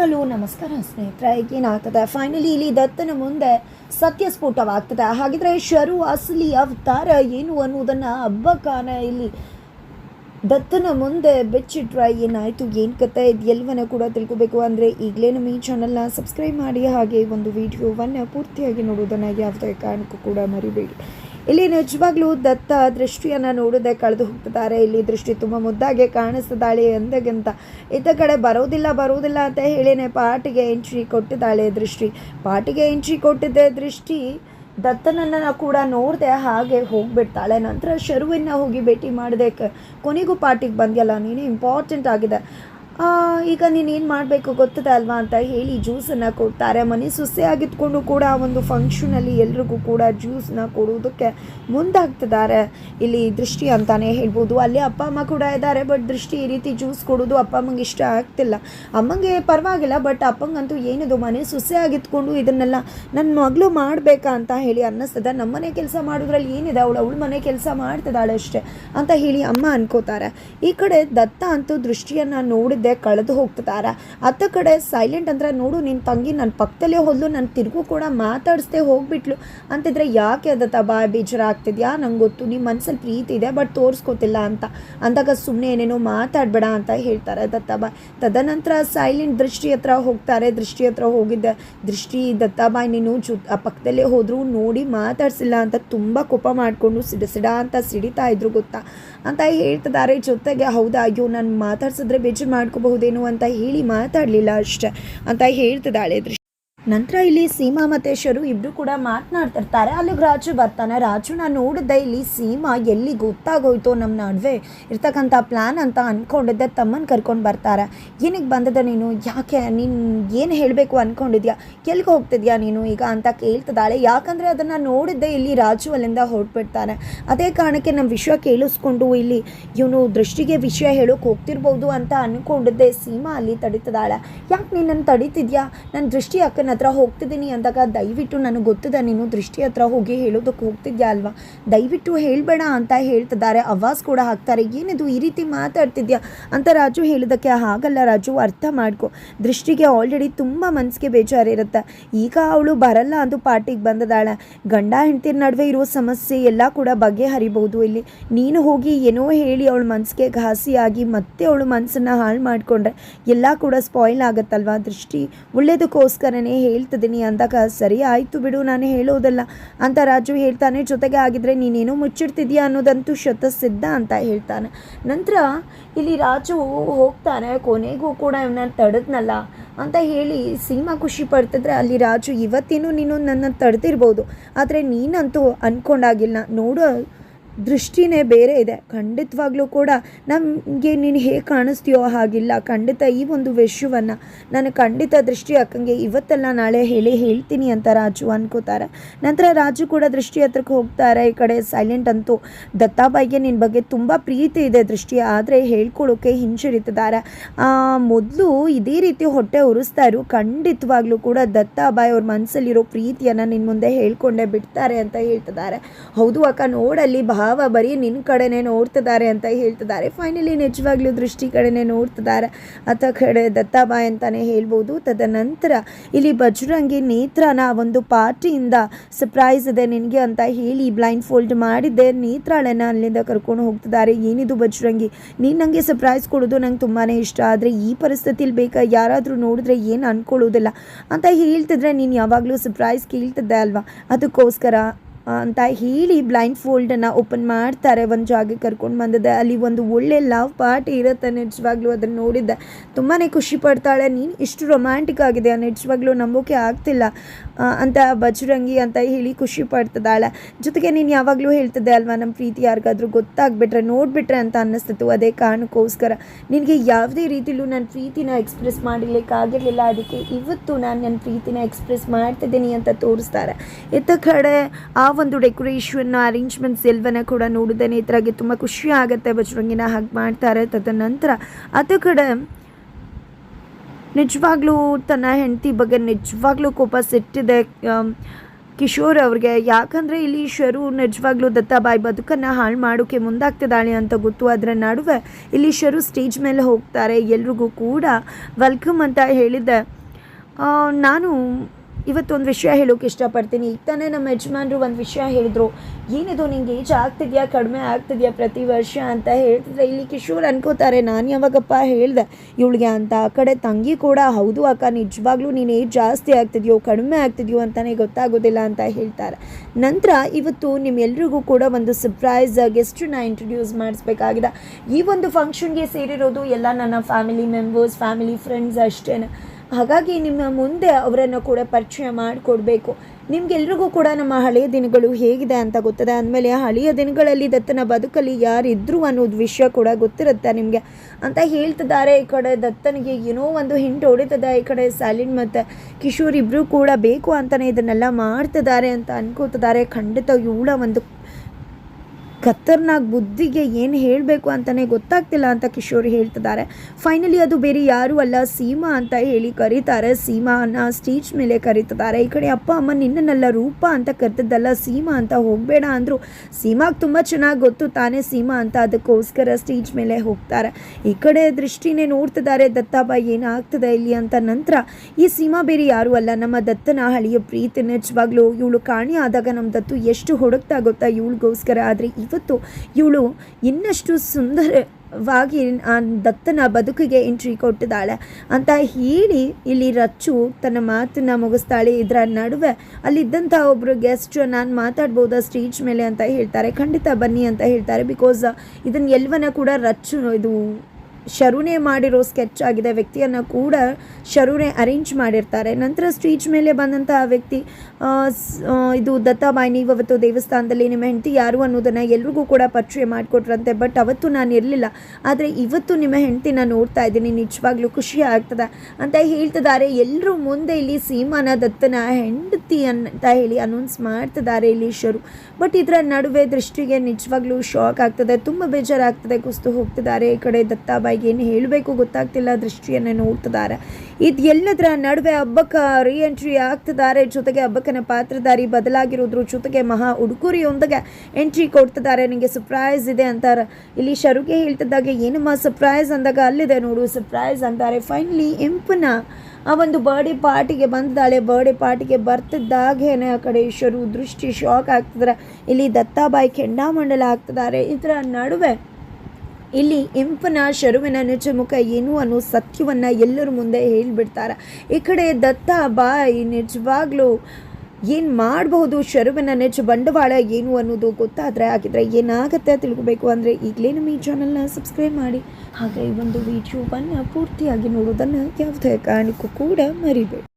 Hello, ನಮಸ್ಕಾರ ಸ್ನೇಹಿತರೆ. ಏನಾಗ್ತದೆ ಫೈನಲಿ ಇಲ್ಲಿ ದತ್ತನ ಮುಂದೆ ಸತ್ಯ ಸ್ಫೋಟವಾಗ್ತದೆ ಹಾಗಿದ್ರೆ ಶರು ಅಸಲಿ ಅವತಾರ ಏನು ಅನ್ನೋದನ್ನು ಹಬ್ಬಕಾನ ಇಲ್ಲಿ ದತ್ತನ ಮುಂದೆ ಬೆಚ್ಚಿಟ್ರ ಏನಾಯಿತು? ಏನು ಕತೆ? ಇದು ಎಲ್ವನ್ನ ಕೂಡ ತಿಳ್ಕೊಬೇಕು. ಅಂದರೆ ಈಗಲೇ ನಮ್ಮ ಈ ಚಾನಲ್ನ ಸಬ್ಸ್ಕ್ರೈಬ್ ಮಾಡಿ, ಹಾಗೆ ಒಂದು ವಿಡಿಯೋವನ್ನು ಪೂರ್ತಿಯಾಗಿ ನೋಡೋದನ್ನು ಯಾವುದೇ ಕಾರಣಕ್ಕೂ ಕೂಡ ಮರಿಬೇಡಿ. ಇಲ್ಲಿ ನಿಜವಾಗ್ಲೂ ದತ್ತ ದೃಷ್ಟಿಯನ್ನು ನೋಡದೆ ಕಳೆದು ಹೋಗ್ತಿದ್ದಾರೆ. ಇಲ್ಲಿ ದೃಷ್ಟಿ ತುಂಬ ಮುದ್ದಾಗೆ ಕಾಣಿಸ್ತಿದ್ದಾಳೆ ಎಂದಗಿಂತ ಇದ್ದ ಕಡೆ ಬರೋದಿಲ್ಲ ಬರೋದಿಲ್ಲ ಅಂತ ಹೇಳಿನೇ ಪಾಟಿಗೆ ಎಂಟ್ರಿ ಕೊಟ್ಟಿದ್ದಾಳೆ ದೃಷ್ಟಿ. ಪಾಟಿಗೆ ಎಂಟ್ರಿ ಕೊಟ್ಟಿದ್ದೆ ದೃಷ್ಟಿ ದತ್ತನನ್ನು ಕೂಡ ನೋಡಿದೆ ಹಾಗೆ ಹೋಗ್ಬಿಡ್ತಾಳೆ. ನಂತರ ಶರುವಿನ ಹೋಗಿ ಭೇಟಿ ಮಾಡಿದೆ ಕೊನೆಗೂ ಪಾರ್ಟಿಗೆ ಬಂದ್ಯಲ್ಲ, ನೀನು ಇಂಪಾರ್ಟೆಂಟ್ ಆಗಿದೆ. ಈಗ ನೀನು ಏನು ಮಾಡಬೇಕು ಗೊತ್ತದೆ ಅಲ್ವಾ ಅಂತ ಹೇಳಿ ಜ್ಯೂಸನ್ನು ಕೊಡ್ತಾರೆ. ಮನೆ ಸುಸ್ಸೆಯಾಗಿದ್ಕೊಂಡು ಕೂಡ ಆ ಒಂದು ಫಂಕ್ಷನಲ್ಲಿ ಎಲ್ರಿಗೂ ಕೂಡ ಜ್ಯೂಸನ್ನ ಕೊಡೋದಕ್ಕೆ ಮುಂದಾಗ್ತಿದ್ದಾರೆ. ಇಲ್ಲಿ ದೃಷ್ಟಿ ಅಂತಲೇ ಹೇಳ್ಬೋದು. ಅಲ್ಲಿ ಅಪ್ಪ ಅಮ್ಮ ಕೂಡ ಇದ್ದಾರೆ ಬಟ್ ದೃಷ್ಟಿ ಈ ರೀತಿ ಜ್ಯೂಸ್ ಕೊಡೋದು ಅಪ್ಪ ಅಮ್ಮಂಗೆ ಇಷ್ಟ ಆಗ್ತಿಲ್ಲ. ಅಮ್ಮಂಗೆ ಪರವಾಗಿಲ್ಲ ಬಟ್ ಅಪ್ಪಂಗಂತೂ ಏನಿದು, ಮನೆ ಸುಸ್ಸೆಯಾಗಿದ್ಕೊಂಡು ಇದನ್ನೆಲ್ಲ ನನ್ನ ಮಗಳು ಮಾಡಬೇಕಾ ಅಂತ ಹೇಳಿ ಅನ್ನಿಸ್ತದೆ. ನಮ್ಮನೆ ಕೆಲಸ ಮಾಡೋದ್ರಲ್ಲಿ ಏನಿದೆ, ಅವಳು ಅವಳ ಮನೆ ಕೆಲಸ ಮಾಡ್ತಿದ್ದಾಳೆ ಅಷ್ಟೇ ಅಂತ ಹೇಳಿ ಅಮ್ಮ ಅನ್ಕೋತಾರೆ. ಈ ಕಡೆ ದತ್ತ ಅಂತೂ ದೃಷ್ಟಿಯನ್ನು ನೋಡಿದ್ದೆ ಕಳೆದು ಹೋಗ್ತಿದ್ದಾರೆ ಅತ್ತ ಕಡೆ ಸೈಲೆಂಟ್ ಅಂದ್ರೆ, ನೋಡು ನಿನ್ನ ತಂಗಿ ನನ್ನ ಪಕ್ಕದಲ್ಲೇ ಹೋದ್ಲು ನನ್ನ ತಿರುಗು ಕೂಡ ಮಾತಾಡಿಸ್ದೆ ಹೋಗ್ಬಿಟ್ಲು. ಅಂತಿದ್ರೆ ಯಾಕೆ ದತ್ತ ಬಾ ಬೇಜಾರಾಗ್ತಿದ್ಯಾ? ನಂಗೆ ಗೊತ್ತು ನಿಮ್ಮ ಮನಸ್ಸಲ್ಲಿ ಪ್ರೀತಿ ಇದೆ, ಬಟ್ ತೋರಿಸ್ಕೊತಿಲ್ಲ ಅಂತ. ಅಂದಾಗ ಸುಮ್ಮನೆ ಏನೇನೋ ಮಾತಾಡಬೇಡ ಅಂತ ಹೇಳ್ತಾರೆ ದತ್ತಾಬಾಯ್ ತದನಂತರ ಸೈಲೆಂಟ್ ದೃಷ್ಟಿ ಹತ್ರ ಹೋಗ್ತಾರೆ, ದೃಷ್ಟಿ ಹತ್ರ ಹೋಗಿದ್ದ ದೃಷ್ಟಿ ದತ್ತಾಬಾಯ್ ನೀನು ಜು ಪಕ್ಕದಲ್ಲೇ ಹೋದ್ರು ನೋಡಿ ಮಾತಾಡ್ಸಿಲ್ಲ ಅಂತ ತುಂಬ ಕೋಪ ಮಾಡಿಕೊಂಡು ಸಿಡ ಸಿಡ ಅಂತ ಸಿಡಿತಾ ಇದ್ರು ಗೊತ್ತಾ? ಅಂತ ಹೇಳ್ತಿದ್ದಾರೆ ಜೊತೆಗೆ, ಹೌದಾ, ಅಯ್ಯೋ, ನಾನು ಮಾತಾಡ್ಸಿದ್ರೆ ಬೇಜಾರು ಮಾಡ್ಕೋಬಹುದೇನೋ ಅಂತ ಹೇಳಿ ಮಾತಾಡಲಿಲ್ಲ ಅಷ್ಟೆ ಅಂತ ಹೇಳ್ತಿದ್ದಾಳೆ ದೃಷ್ಟಿ ನಂತರ ಇಲ್ಲಿ ಸೀಮಾ ಮತೇಶ್ವರು ಶರು ಇಬ್ಬರು ಕೂಡ ಮಾತನಾಡ್ತಿರ್ತಾರೆ. ಅಲ್ಲಿಗೆ ರಾಜು ಬರ್ತಾನೆ. ರಾಜುನ ನೋಡಿದ್ದೆ ಇಲ್ಲಿ ಸೀಮಾ ಎಲ್ಲಿ ಗೊತ್ತಾಗೋಯ್ತು ನಮ್ಮ ನಡುವೆ ಇರ್ತಕ್ಕಂಥ ಪ್ಲ್ಯಾನ್ ಅಂತ ಅಂದ್ಕೊಂಡಿದ್ದೆ ತಮ್ಮನ್ನು ಕರ್ಕೊಂಡು ಬರ್ತಾರೆ. ಏನಕ್ಕೆ ಬಂದದ ನೀನು? ಯಾಕೆ? ನೀನು ಏನು ಹೇಳಬೇಕು ಅಂದ್ಕೊಂಡಿದ್ಯಾ ಎಲ್ಲಿಗೆ ಹೋಗ್ತಿದ್ಯಾ ನೀನು ಈಗ ಅಂತ ಕೇಳ್ತಿದ್ದಾಳೆ. ಯಾಕಂದರೆ ಅದನ್ನು ನೋಡಿದ್ದೆ ಇಲ್ಲಿ ರಾಜು ಅಲ್ಲಿಂದ ಹೊರಟ್ಬಿಡ್ತಾನೆ. ಅದೇ ಕಾರಣಕ್ಕೆ ನಮ್ಮ ವಿಷಯ ಕೇಳಿಸ್ಕೊಂಡು ಇಲ್ಲಿ ಇವನು ದೃಷ್ಟಿಗೆ ವಿಷಯ ಹೇಳೋಕೆ ಹೋಗ್ತಿರ್ಬೋದು ಅಂತ ಅಂದ್ಕೊಂಡಿದ್ದೆ ಸೀಮಾ ಅಲ್ಲಿ ತಡೀತಿದ್ದಾಳೆ. ಯಾಕೆ ನೀನು ನನ್ನ ತಡೀತಿದ್ಯಾ? ನನ್ನ ದೃಷ್ಟಿ ಅಕ್ಕನ ಹತ್ರ ಹೋಗ್ತಿದ್ದೀನಿ ಅಂದಾಗ ದಯವಿಟ್ಟು ನನಗೆ ಗೊತ್ತಿದೆ, ನೀನು ದೃಷ್ಟಿ ಹತ್ರ ಹೋಗಿ ಹೇಳೋದಕ್ಕೆ ಹೋಗ್ತಿದ್ಯಾ ಅಲ್ವಾ? ದಯವಿಟ್ಟು ಹೇಳಬೇಡ ಅಂತ ಹೇಳ್ತಿದ್ದಾರೆ ಅವಾಜ್ ಕೂಡ ಹಾಕ್ತಾರೆ, ಏನಿದು ಈ ರೀತಿ ಮಾತಾಡ್ತಿದ್ಯಾ? ಅಂತ ರಾಜು ಹೇಳಿದಕ್ಕೆ ಹಾಗಲ್ಲ ರಾಜು, ಅರ್ಥ ಮಾಡ್ಕೊ. ದೃಷ್ಟಿಗೆ ಆಲ್ರೆಡಿ ತುಂಬ ಮನಸ್ಸಿಗೆ ಬೇಜಾರಿರುತ್ತೆ ಈಗ ಅವಳು ಬರಲ್ಲ ಅಂದು ಪಾರ್ಟಿಗೆ ಬಂದದಾಳೆ. ಗಂಡ ಹೆಂಡತಿ ನಡುವೆ ಇರೋ ಸಮಸ್ಯೆ ಎಲ್ಲ ಕೂಡ ಬಗೆಹರಿಬಹುದು ಇಲ್ಲಿ. ನೀನು ಹೋಗಿ ಏನೋ ಹೇಳಿ ಅವಳ ಮನಸ್ಸಿಗೆ ಘಾಸಿಯಾಗಿ ಮತ್ತೆ ಅವಳು ಮನಸ್ಸನ್ನು ಹಾಳು ಮಾಡಿಕೊಂಡ್ರೆ ಎಲ್ಲ ಕೂಡ ಸ್ಪಾಯ್ಲ್ ಆಗುತ್ತಲ್ವಾ? ದೃಷ್ಟಿ ಒಳ್ಳೇದಕ್ಕೋಸ್ಕರನೇ ಹೇಳ್ತಿದ್ದೀನಿ ಅಂದಾಗ ಸರಿ ಆಯಿತು ಬಿಡು, ನಾನು ಹೇಳೋದಲ್ಲ ಅಂತ ರಾಜು ಹೇಳ್ತಾನೆ. ಜೊತೆಗೆ ಆಗಿದ್ರೆ ನೀನೇನೋ ಮುಚ್ಚಿಡ್ತಿದ್ಯಾ ಅನ್ನೋದಂತೂ ಶತ ಸಿದ್ಧ ಅಂತ ಹೇಳ್ತಾನೆ. ನಂತರ ಇಲ್ಲಿ ರಾಜು ಹೋಗ್ತಾನೆ, ಕೊನೆಗೂ ಕೂಡ ಇವನ್ನ ತಡೆದ್ನಲ್ಲ ಅಂತ ಹೇಳಿ ಸೀಮಾ ಖುಷಿ ಪಡ್ತಿದ್ರೆ ಅಲ್ಲಿ ರಾಜು ಇವತ್ತೇನು ನೀನು ನನ್ನ ತಡೆದಿರ್ಬೋದು. ಆದರೆ ನೀನಂತೂ ಅಂದ್ಕೊಂಡಾಗಿಲ್ಲ ನೋಡು ದೃಷ್ಟಿನೇ ಬೇರೆ ಇದೆ. ಖಂಡಿತವಾಗ್ಲೂ ಕೂಡ ನಮಗೆ ನೀನು ಹೇಗೆ ಕಾಣಿಸ್ತೀಯೋ ಹಾಗಿಲ್ಲ. ಖಂಡಿತ ಈ ಒಂದು ವಿಷಯವನ್ನು ನಾನು ಖಂಡಿತ ದೃಷ್ಟಿ ಹಾಕಂಗೆ ಇವತ್ತೆಲ್ಲ ನಾಳೆ ಹೇಳಿ ಹೇಳ್ತೀನಿ ಅಂತ ರಾಜು ಅನ್ಕೋತಾರೆ. ನಂತರ ರಾಜು ಕೂಡ ದೃಷ್ಟಿ ಹತ್ರಕ್ಕೆ ಹೋಗ್ತಾರೆ. ಈ ಕಡೆ ಸೈಲೆಂಟ್ ಅಂತೂ ದತ್ತಾಬಾಯಿಗೆ ನಿನ್ನ ಬಗ್ಗೆ ತುಂಬ ಪ್ರೀತಿ ಇದೆ ದೃಷ್ಟಿ. ಆದರೆ ಹೇಳ್ಕೊಳ್ಳೋಕೆ ಹಿಂಜರಿತಿದ್ದಾರೆ. ಮೊದಲು ಇದೇ ರೀತಿ ಹೊಟ್ಟೆ ಉರಿಸ್ತಾ ಇರು. ಖಂಡಿತವಾಗ್ಲೂ ಕೂಡ ದತ್ತಾಬಾಯಿ ಅವ್ರ ಮನಸ್ಸಲ್ಲಿರೋ ಪ್ರೀತಿಯನ್ನು ನಿನ್ನ ಮುಂದೆ ಹೇಳ್ಕೊಂಡೇ ಬಿಡ್ತಾರೆ ಅಂತ ಹೇಳ್ತಿದ್ದಾರೆ. ಹೌದು ಅಕ್ಕ, ನೋಡಲ್ಲಿ ಭಾವ ಬರೀ ನಿನ್ನ ಕಡೆನೇ ನೋಡ್ತಿದ್ದಾರೆ ಅಂತ ಹೇಳ್ತಿದ್ದಾರೆ. ಫೈನಲಿ ನಿಜವಾಗ್ಲೂ ದೃಷ್ಟಿ ಕಡೆನೇ ನೋಡ್ತಿದ್ದಾರೆ. ಅತ್ತ ಕಡೆ ದತ್ತಾಬಾಯ್ ಅಂತಾನೆ ಹೇಳ್ಬೋದು. ತದನಂತರ ಇಲ್ಲಿ ಬಜರಂಗಿ ನೇತ್ರನ ಒಂದು ಪಾರ್ಟಿಯಿಂದ ಸರ್ಪ್ರೈಸ್ ಇದೆ ನಿನಗೆ ಅಂತ ಹೇಳಿ ಬ್ಲೈಂಡ್ ಫೋಲ್ಡ್ ಮಾಡಿದ್ದೆ. ನೇತ್ರಾಳೆನ ಅಲ್ಲಿಂದ ಕರ್ಕೊಂಡು ಹೋಗ್ತಿದ್ದಾರೆ. ಏನಿದು ಬಜರಂಗಿ? ನೀನು ನನಗೆ ಸರ್ಪ್ರೈಸ್ ಕೊಡೋದು ನಂಗೆ ತುಂಬಾ ಇಷ್ಟ. ಆದರೆ ಈ ಪರಿಸ್ಥಿತಿಲಿ ಬೇಕಾ? ಯಾರಾದರೂ ನೋಡಿದ್ರೆ ಏನು ಅಂದ್ಕೊಳ್ಳೋದಿಲ್ಲ ಅಂತ ಹೇಳ್ತಿದ್ರೆ ನೀನು ಯಾವಾಗಲೂ ಸರ್ಪ್ರೈಸ್ ಕೇಳ್ತಿದ್ದೆ ಅಲ್ವಾ? ಅದಕ್ಕೋಸ್ಕರ ಅಂತ ಹೇಳಿ ಬ್ಲೈಂಡ್ ಫೋಲ್ಡನ್ನು ಓಪನ್ ಮಾಡ್ತಾರೆ. ಒಂದು ಜಾಗಕ್ಕೆ ಕರ್ಕೊಂಡು ಬಂದಿದೆ. ಅಲ್ಲಿ ಒಂದು ಒಳ್ಳೆ ಲವ್ ಪಾರ್ಟಿ ಇರುತ್ತೆ ನಿಜವಾಗ್ಲೂ ಅದನ್ನು ನೋಡಿದ್ದೆ. ತುಂಬಾ ಖುಷಿ ಪಡ್ತಾಳೆ. ನೀನು ಇಷ್ಟು ರೊಮ್ಯಾಂಟಿಕ್ ಆಗಿದೆ ನಿಜವಾಗ್ಲೂ ನಂಬೋಕೆ ಆಗ್ತಿಲ್ಲ ಅಂತ ಬಜರಂಗಿ ಅಂತ ಹೇಳಿ ಖುಷಿ ಪಡ್ತದಾಳೆ ಜೊತೆಗೆ ನೀನು ಯಾವಾಗಲೂ ಹೇಳ್ತಿದ್ದೆ ಅಲ್ವಾ ನಮ್ಮ ಪ್ರೀತಿ ಯಾರಿಗಾದ್ರೂ ಗೊತ್ತಾಗ್ಬಿಟ್ರೆ, ನೋಡಿಬಿಟ್ರೆ ಅಂತ ಅನ್ನಿಸ್ತಿತ್ತು ಅದೇ ಕಾರಣಕ್ಕೋಸ್ಕರ. ನಿನಗೆ ಯಾವುದೇ ರೀತಿಲೂ ನನ್ನ ಪ್ರೀತಿನ ಎಕ್ಸ್ಪ್ರೆಸ್ ಮಾಡಲಿಕ್ಕಾಗಿರಲಿಲ್ಲ ಅದಕ್ಕೆ ಇವತ್ತು ನಾನು ನನ್ನ ಪ್ರೀತಿನ ಎಕ್ಸ್ಪ್ರೆಸ್ ಮಾಡ್ತಿದ್ದೀನಿ ಅಂತ ತೋರಿಸ್ತಾರೆ. ಇತ್ತ ಕಡೆ ಆ ಒಂದು ಡೆಕೋರೇಷನ್ ಅರೇಂಜ್ಮೆಂಟ್ಸ್ ಎಲ್ಲವನ್ನ ಕೂಡ ನೋಡಿದ ನೇತ್ರಾಗೆ ತುಂಬ ಖುಷಿ ಆಗುತ್ತೆ. ಬಜರಂಗಿನ ಹಾಗೆ ಮಾಡ್ತಾರೆ. ತದನಂತರ ಅದ ಕಡೆ ನಿಜವಾಗ್ಲೂ ತನ್ನ ಹೆಂಡತಿ ಬಗ್ಗೆ ನಿಜವಾಗ್ಲೂ ಕೋಪ ಸಿಟ್ಟಿದೆ. ಕಿಶೋರ್ ಅವ್ರಿಗೆ. ಯಾಕಂದರೆ ಇಲ್ಲಿ ಶರು ನಿಜವಾಗ್ಲೂ ದತ್ತಾಬಾಯಿ ಬದುಕನ್ನು ಹಾಳು ಮಾಡೋಕ್ಕೆ ಮುಂದಾಗ್ತಿದ್ದಾಳೆ ಅಂತ ಗೊತ್ತು. ಅದರ ನಡುವೆ ಇಲ್ಲಿ ಶರು ಸ್ಟೇಜ್ ಮೇಲೆ ಹೋಗ್ತಾರೆ. ಎಲ್ರಿಗೂ ಕೂಡ ವೆಲ್ಕಮ್ ಅಂತ ಹೇಳಿದ್ದೆ. ನಾನು ಇವತ್ತೊಂದು ವಿಷಯ ಹೇಳೋಕೆ ಇಷ್ಟಪಡ್ತೀನಿ. ಈಗ ತಾನೇ ನಮ್ಮ ಯಜಮಾನರು ಒಂದು ವಿಷಯ ಹೇಳಿದ್ರು. ಏನಿದು, ನಿಂಗೆ ಏಜ್ ಆಗ್ತಿದೆಯಾ? ಕಡಿಮೆ ಆಗ್ತಿದೆಯಾ ಪ್ರತಿ ವರ್ಷ ಅಂತ ಹೇಳ್ತಿದ್ರೆ, ಇಲ್ಲಿ ಕಿಶೋರ್ ಅನ್ಕೋತಾರೆ, ನಾನು ಯಾವಾಗಪ್ಪ ಹೇಳ್ದೆ, ಇವಳಿಗೆ ಅಂತ ಆ ಕಡೆ ತಂಗಿ ಕೂಡ, ಹೌದು ಅಕ್ಕ, ನಿಜವಾಗ್ಲೂ ನೀನು ಏಜ್ ಜಾಸ್ತಿ ಆಗ್ತಿದೆಯೋ, ಕಡಿಮೆ ಆಗ್ತಿದ್ಯೋ ಅಂತಲೇ ಗೊತ್ತಾಗೋದಿಲ್ಲ ಅಂತ ಹೇಳ್ತಾರೆ. ನಂತರ ಇವತ್ತು ನಿಮ್ಮೆಲ್ರಿಗೂ ಕೂಡ ಒಂದು ಸರ್ಪ್ರೈಸ್ ಗೆಸ್ಟನ್ನ ಇಂಟ್ರೊಡ್ಯೂಸ್ ಮಾಡಿಸ್ಬೇಕಾಗಿದೆ. ಈ ಒಂದು ಫಂಕ್ಷನ್ಗೆ ಸೇರಿರೋದು ಎಲ್ಲ ನನ್ನ ಫ್ಯಾಮಿಲಿ ಮೆಂಬರ್ಸ್ ಫ್ಯಾಮಿಲಿ ಫ್ರೆಂಡ್ಸ್ ಅಷ್ಟೇ ಹಾಗಾಗಿ ನಿಮ್ಮ ಮುಂದೆ ಅವರನ್ನು ಕೂಡ ಪರಿಚಯ ಮಾಡಿಕೊಡ್ಬೇಕು. ನಿಮಗೆಲ್ರಿಗೂ ಕೂಡ ನಮ್ಮ ಹಳೆಯ ದಿನಗಳು ಹೇಗಿದೆ ಅಂತ ಗೊತ್ತದೆ. ಅಂದಮೇಲೆ ಹಳೆಯ ದಿನಗಳಲ್ಲಿ ದತ್ತನ ಬದುಕಲ್ಲಿ ಯಾರಿದ್ರು ಅನ್ನೋದು ವಿಷಯ ಕೂಡ ಗೊತ್ತಿರುತ್ತೆ ನಿಮಗೆ. ಅಂತ ಹೇಳ್ತಿದ್ದಾರೆ. ಈ ಕಡೆ ದತ್ತನಿಗೆ ಏನೋ ಒಂದು ಹಿಂಟ್ ಹೊಡಿತದೆ. ಈ ಕಡೆ ಸ್ಯಾಲಿನ್ ಮತ್ತು ಕಿಶೋರ್ ಇಬ್ಬರು ಕೂಡ ಬೇಕು ಅಂತಲೇ ಇದನ್ನೆಲ್ಲ ಮಾಡ್ತಿದ್ದಾರೆ ಅಂತ ಅನ್ಕೋತಿದ್ದಾರೆ. ಖಂಡಿತ ಇವಳ ಒಂದು ಖತರ್ನಾಕ್ ಬುದ್ಧಿಗೆ ಏನು ಹೇಳಬೇಕು ಅಂತಲೇ ಗೊತ್ತಾಗ್ತಿಲ್ಲ ಅಂತ ಕಿಶೋರ್ ಹೇಳ್ತಿದ್ದಾರೆ. ಫೈನಲಿ ಅದು ಬೇರೆ ಯಾರೂ ಅಲ್ಲ, ಸೀಮಾ ಅಂತ ಹೇಳಿ ಕರೀತಾರೆ. ಸೀಮಾನ ಸ್ಟೀಚ್ ಮೇಲೆ ಕರೀತಿದ್ದಾರೆ. ಈ ಕಡೆ ಅಪ್ಪ, ಅಮ್ಮ ನಿನ್ನನ್ನೆಲ್ಲ ರೂಪ ಅಂತ ಕರೆದಿದ್ದಲ್ಲ, ಸೀಮಾ ಅಂತ ಹೋಗಬೇಡ ಅಂದರು. ಸೀಮಾಗೆ ತುಂಬ ಚೆನ್ನಾಗಿ ಗೊತ್ತು, ತಾನೇ ಸೀಮಾ ಅಂತ ಅದಕ್ಕೋಸ್ಕರ ಸ್ಟೇಜ್ ಮೇಲೆ ಹೋಗ್ತಾರೆ. ಈ ಕಡೆ ದೃಷ್ಟಿನೇ ನೋಡ್ತಿದ್ದಾರೆ, ದತ್ತಾಬಾಯಿ ಏನಾಗ್ತದೆ ಇಲ್ಲಿ ಅಂತ ನಂತರ ಈ ಸೀಮಾ ಬೇರೆ ಯಾರೂ ಅಲ್ಲ. ನಮ್ಮ ದತ್ತನ ಹಳೆಯ ಪ್ರೀತಿ, ನಿಜವಾಗ್ಲೂ ಇವಳು ಕಾಣಿ ಆದಾಗ ನಮ್ಮ ದತ್ತು ಎಷ್ಟು ಹುಡುಕ್ತಾ ಗೊತ್ತಾ ಇವಳಿಗೋಸ್ಕರ. ಆದರೆ ಇವತ್ತು ಇವಳು ಇನ್ನಷ್ಟು ಸುಂದರವಾಗಿ ಆ ದತ್ತನ ಬದುಕಿಗೆ ಎಂಟ್ರಿ ಕೊಟ್ಟಿದ್ದಾಳೆ ಅಂತ ಹೇಳಿ ಇಲ್ಲಿ ರಚ್ಚು ತನ್ನ ಮಾತನ್ನು ಮುಗಿಸ್ತಾಳೆ. ಇದರ ನಡುವೆ ಅಲ್ಲಿದ್ದಂಥ ಒಬ್ಬರು ಗೆಸ್ಟ್ ನಾನು ಮಾತಾಡ್ಬೋದಾ ಸ್ಟೇಜ್ ಮೇಲೆ ಅಂತ ಹೇಳ್ತಾರೆ. ಖಂಡಿತ ಬನ್ನಿ ಅಂತ ಹೇಳ್ತಾರೆ ಬಿಕಾಸ್ ಇದನ್ನು ಎಲ್ಲವನ್ನ ಕೂಡ ರಚ್ಚು ಇದು ಶರುನೇ ಮಾಡಿರೋ ಸ್ಕೆಚ್ ಆಗಿದೆ. ವ್ಯಕ್ತಿಯನ್ನು ಕೂಡ ಶರುನೆ ಅರೇಂಜ್ ಮಾಡಿರ್ತಾರೆ. ನಂತರ ಸ್ಟೇಜ್ ಮೇಲೆ ಬಂದಂಥ ಆ ವ್ಯಕ್ತಿ ಇದು ದತ್ತಾಬಾಯಿ ನೀವು ಅವತ್ತು ದೇವಸ್ಥಾನದಲ್ಲಿ ನಿಮ್ಮ ಹೆಂಡತಿ ಯಾರು ಅನ್ನೋದನ್ನು ಎಲ್ರಿಗೂ ಕೂಡ ಪರಿಚಯ ಮಾಡಿಕೊಟ್ರಂತೆ. ಬಟ್ ಅವತ್ತು ನಾನು ಇರಲಿಲ್ಲ. ಆದರೆ ಇವತ್ತು ನಿಮ್ಮ ಹೆಂಡತಿನ ನೋಡ್ತಾ ಇದ್ದೀನಿ. ನಿಜವಾಗ್ಲೂ ಖುಷಿ ಆಗ್ತದೆ ಅಂತ ಹೇಳ್ತಿದ್ದಾರೆ. ಎಲ್ಲರೂ ಮುಂದೆ ಇಲ್ಲಿ ಸೀಮಾನ, ದತ್ತನ, ಹೆಂಡತಿ ಅಂತ ಹೇಳಿ ಅನೌನ್ಸ್ ಮಾಡ್ತಿದ್ದಾರೆ ಇಲ್ಲಿ ಶರು. ಬಟ್ ಇದರ ನಡುವೆ ದೃಷ್ಟಿಗೆ ನಿಜವಾಗ್ಲೂ ಶಾಕ್ ಆಗ್ತದೆ. ತುಂಬ ಬೇಜಾರಾಗ್ತದೆ. ಕುಸ್ತು ಹೋಗ್ತಿದ್ದಾರೆ ಈ ಕಡೆ ದತ್ತಾಬಾಯಿಗೆ ಏನು ಹೇಳಬೇಕು ಗೊತ್ತಾಗ್ತಿಲ್ಲ, ದೃಷ್ಟಿಯನ್ನು ನೋಡ್ತಿದ್ದಾರೆ. ಇದು ಎಲ್ಲದರ ನಡುವೆ ಹಬ್ಬಕ್ಕ ರೀ ಎಂಟ್ರಿ ಆಗ್ತಿದ್ದಾರೆ. ಜೊತೆಗೆ ಹಬ್ಬಕ್ಕನ ಪಾತ್ರಧಾರಿ ಬದಲಾಗಿರೋದ್ರ ಜೊತೆಗೆ ಮಹಾ ಉಡುಗೊರೆಯೊಂದಿಗೆ ಎಂಟ್ರಿ ಕೊಡ್ತಿದ್ದಾರೆ. ನಿಮಗೆ ಸರ್ಪ್ರೈಸ್ ಇದೆ ಅಂತಾರೆ. ಇಲ್ಲಿ ಶರುಗೆ ಹೇಳ್ತಿದ್ದಾಗ, ಏನಮ್ಮ ಸರ್ಪ್ರೈಸ್ ಅಂದಾಗ ಅಲ್ಲಿದೆ ನೋಡು ಸರ್ಪ್ರೈಸ್ ಅಂತಾರೆ. ಫೈನ್ಲಿ ಇಂಪನ ಆ ಒಂದು ಬರ್ಡೇ ಪಾರ್ಟಿಗೆ ಬಂದಿದ್ದಾಳೆ. ಬರ್ಡೇ ಪಾರ್ಟಿಗೆ ಬರ್ತಿದ್ದಾಗೇನೆ ಆ ಕಡೆ ಶರು ದೃಷ್ಟಿ ಶಾಕ್ ಆಗ್ತಿದ್ದಾರೆ ಇಲ್ಲಿ ದತ್ತಾಬಾಯಿ ಕೆಂಡಾಮಂಡಲ ಆಗ್ತಿದ್ದಾರೆ. ಇದರ ನಡುವೆ ಇಲ್ಲಿ ಇಂಪನ ಶರುವಿನ ನಿಜ ಮುಖ ಏನು ಅನ್ನೋ ಸತ್ಯವನ್ನು ಎಲ್ಲರ ಮುಂದೆ ಹೇಳಿಬಿಡ್ತಾರೆ. ಈ ಕಡೆ ದತ್ತ ಬಾಯ್ ನಿಜವಾಗ್ಲೂ ಏನು ಮಾಡಬಹುದು ಶರುವಿನ ನಿಜ ಬಂಡವಾಳ ಏನು ಅನ್ನೋದು ಗೊತ್ತಾದರೆ ಹಾಗಿದ್ರೆ ಏನಾಗುತ್ತೆ ತಿಳ್ಕೋಬೇಕು ಅಂದರೆ ಈಗಲೇ ನಮ್ಮ ಈ ಚಾನಲ್ನ ಸಬ್ಸ್ಕ್ರೈಬ್ ಮಾಡಿ. ಹಾಗೆ ಈ ಒಂದು ವಿಡಿಯೋವನ್ನು ಪೂರ್ತಿಯಾಗಿ ನೋಡೋದನ್ನು ಯಾವುದೇ ಕಾರಣಕ್ಕೂ ಕೂಡ ಮರಿಬೇಡಿ.